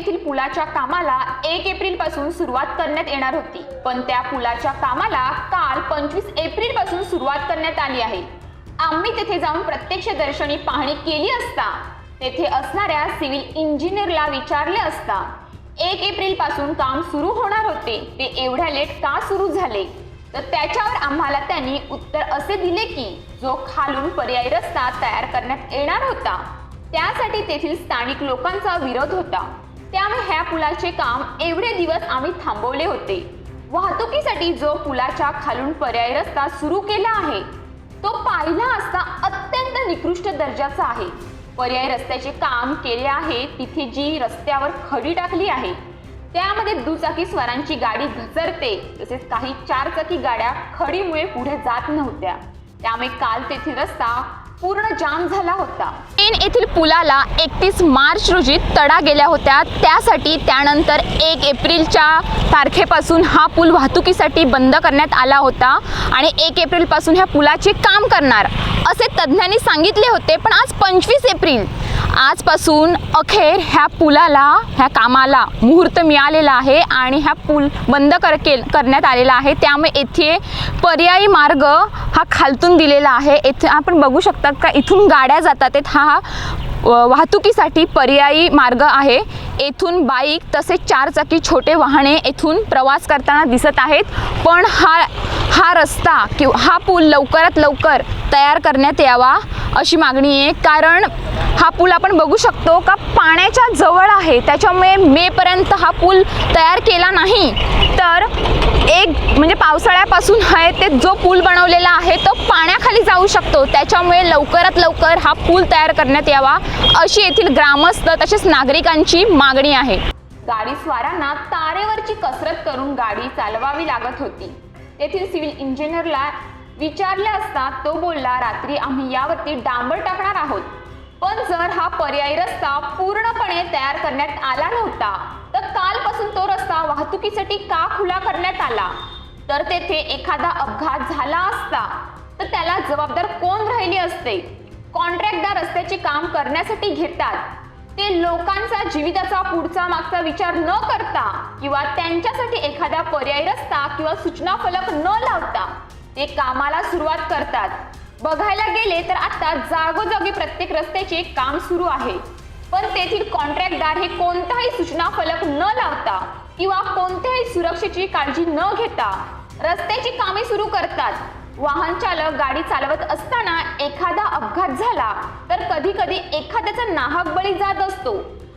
पुलाच्या कामाला एक एप्रिलपासून सुरुवात करण्यात येणार होती. पण त्या पुलाच्या कामाला काल पंचवीस एप्रिलपासून सुरुवात करण्यात आली आहे. आम्ही तेथे जाऊन प्रत्यक्षदर्शनी पाहणी केली असता तेथे असणाऱ्या सिव्हिल इंजिनियरला विचारले असता एक एप्रिलपासून काम सुरू होणार होते ते एवढ्या लेट का सुरू झाले? तर त्याच्यावर आम्हाला त्यांनी उत्तर असे दिले की जो खालून पर्यायी रस्ता तयार करण्यात येणार होता त्यासाठी तेथील स्थानिक लोकांचा विरोध होता. त्यामुळे ह्या पुलाचे काम एवढे दिवस आम्ही थांबवले होते. वाहतुकीसाठी जो पुलाच्या खालून पर्यायी रस्ता सुरू केला आहे तो पाहिला असता अत्यंत निकृष्ट दर्जाचा आहे. पर्यायी रस्त्याचे काम केले आहे तिथे जी रस्त्यावर खडी टाकली आहे त्यामध्ये दुचाकी स्वरांची गाडी घसरते तसेच काही चारचाकी गाड्या खडीमुळे पुढे जात नव्हत्या. त्यामुळे काल तेथील रस्ता पूर्ण जाम झाला होता. पेन येथील पुलाला एकतीस मार्च रोजी तडा गेल्या होत्या. त्यासाठी त्यानंतर एक एप्रिलच्या तारखेपासून हा पूल वाहतुकीसाठी बंद करण्यात आला होता आणि एक एप्रिलपासून ह्या पुलाचे काम करणार असे तज्ज्ञांनी सांगितले होते. पण आज पंचवीस एप्रिल. आजपासून अखेर ह्या पुलाला ह्या कामाला मुहूर्त मिळालेला आहे आणि ह्या पूल बंद कर केल करण्यात आलेला आहे. त्यामुळे येथे पर्यायी मार्ग हा खालतून दिलेला आहे. येथे आपण बघू शकता का? इथून गाड्या जातात हा वाहतुकीसाठी पर्यायी मार्ग आहे. येथून बाईक तसेच चारचाकी छोटे वाहने येथून प्रवास करताना दिसत आहेत. पण हा हा रस्ता किंवा हा पूल लवकरात लवकर तयार करण्यात यावा अशी मागणी आहे. कारण हा पूल आपण बघू शकतो का पाण्याच्या जवळ आहे. त्याच्यामुळे मेपर्यंत हा पूल तयार केला नाही. तर एक म्हणजे पावसाळ्यापासून आहे ते जो पूल बनवलेला आहे तो पाण्याखाली जाऊ शकतो. त्याच्यामुळे लवकरात लवकर हा पूल तयार करण्यात यावा. अशी येथील ग्रामस्थ तसेच नागरिकांची मागणी आहे. गाडी स्वारांना तारेवरची कसरत करून गाडी चालवावी लागत होती. तेथील सिव्हिल इंजिनियरला विचारले असता तो बोलला रात्री आम्ही यावरती डांबर टाकणार आहोत. पण जर हा पर्यायी रस्ता पूर्णपणे तयार करण्यात आला नव्हता तर कालपासून तो रस्ता वाहतुकीसाठी का खुला करण्यात आला? तर तेथे एखादा अपघात झाला असता तर त्याला जबाबदार कोण राहिली असते? कॉन्ट्रॅक्टदार रस्त्याचे काम करण्यासाठी घेतात. ते लोकांचा जीविताचा पुढचा मागचा विचार न करता किंवा त्यांच्यासाठी एखादा पर्यायी रस्ता किंवा सूचना फलक न लावता ते कामाला सुरुवात करतात. बघायला गेले तर आता जागोजागी प्रत्येक रस्त्याचे काम सुरू आहे. पण तेथील कॉन्ट्रॅक्टदार हे कोणताही सूचना फलक न लावता किंवा कोणत्याही सुरक्षेची काळजी न घेता रस्त्याची कामे सुरू करतात. वाहन चालक गाडी चालवत असताना एखादा अपघात झाला तर कधी कधी एखाद्याचा नाहक बळी जात असतो.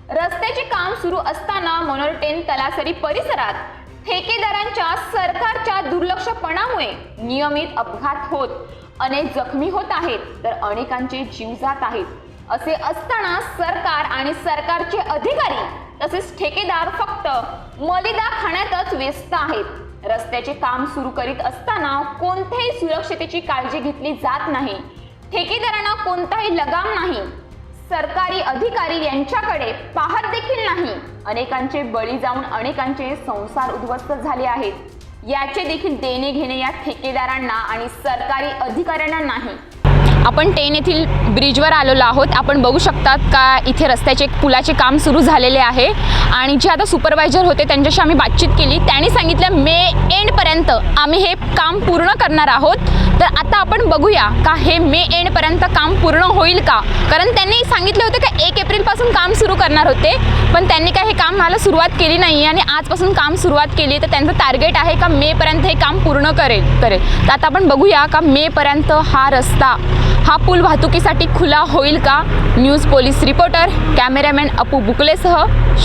रस्त्याचे काम सुरू असताना मोनोरटेन तलासरी परिसरात ठेकेदारांच्या सरकारच्या दुर्लक्षपणामुळे नियमित अपघात होत. अनेक जखमी होत आहेत तर अनेकांचे जीव जात आहेत. असे असताना सरकार आणि सरकारचे अधिकारी तसेच ठेकेदार फक्त मलिदा खाण्यातच व्यस्त आहेत. रस्त्याचे काम सुरू करीत असताना कोणत्याही सुरक्षतेची काळजी घेतली जात नाही. ठेकेदारांना कोणताही लगाम नाही. सरकारी अधिकारी यांच्याकडे पाहत देखील नाही. अनेकांचे बळी जाऊन अनेकांचे संसार उद्ध्वस्त झाले आहेत. याचे देखील देणे घेणे या ठेकेदारांना आणि सरकारी अधिकाऱ्यांना नाही. आपण टेन येथील ब्रिजवर आलेलो आहोत. आपण बघू शकतात का इथे रस्त्याचे पुलाचे काम सुरू झालेले आहे. आणि जे आता सुपरवायझर होते त्यांच्याशी आम्ही बातचीत केली. त्यांनी सांगितलं मे एंडपर्यंत आम्ही हे काम पूर्ण करणार आहोत. तर आता आपण बघूया का हे मे एंडपर्यंत काम पूर्ण होईल का? कारण त्यांनी सांगितले होते का एक एप्रिलपासून काम सुरू करणार होते. पण त्यांनी काय हे काम मला सुरुवात केली नाही आणि आजपासून काम सुरुवात केली. तर त्यांचं टार्गेट आहे का मेपर्यंत हे काम पूर्ण करेल करेल. तर आता आपण बघूया का मेपर्यंत हा रस्ता हा पूल वाहतुकीसाठी खुला होईल का? News police reporter cameraman Apu बुकलेसह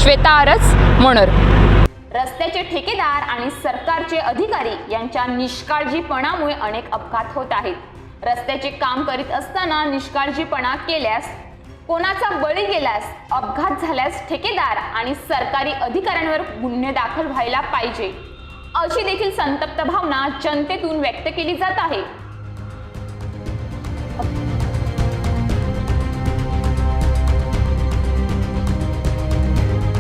Shweta Aras मोणर रस्त्याचे ठेकेदार आणि सरकारचे अधिकारी यांच्या निष्काळजीपणामुळे अनेक अपघात होत आहेत. रस्त्याचे काम करीत असताना निष्काळजीपणा केल्यास कोणाचा बळी गेल्यास अपघात झाल्यास ठेकेदार आणि सरकारी अधिकाऱ्यांवर गुन्हे दाखल व्हायला पाहिजे. अशी देखील संतप्त भावना जनतेतून व्यक्त केली जात आहे. Okay.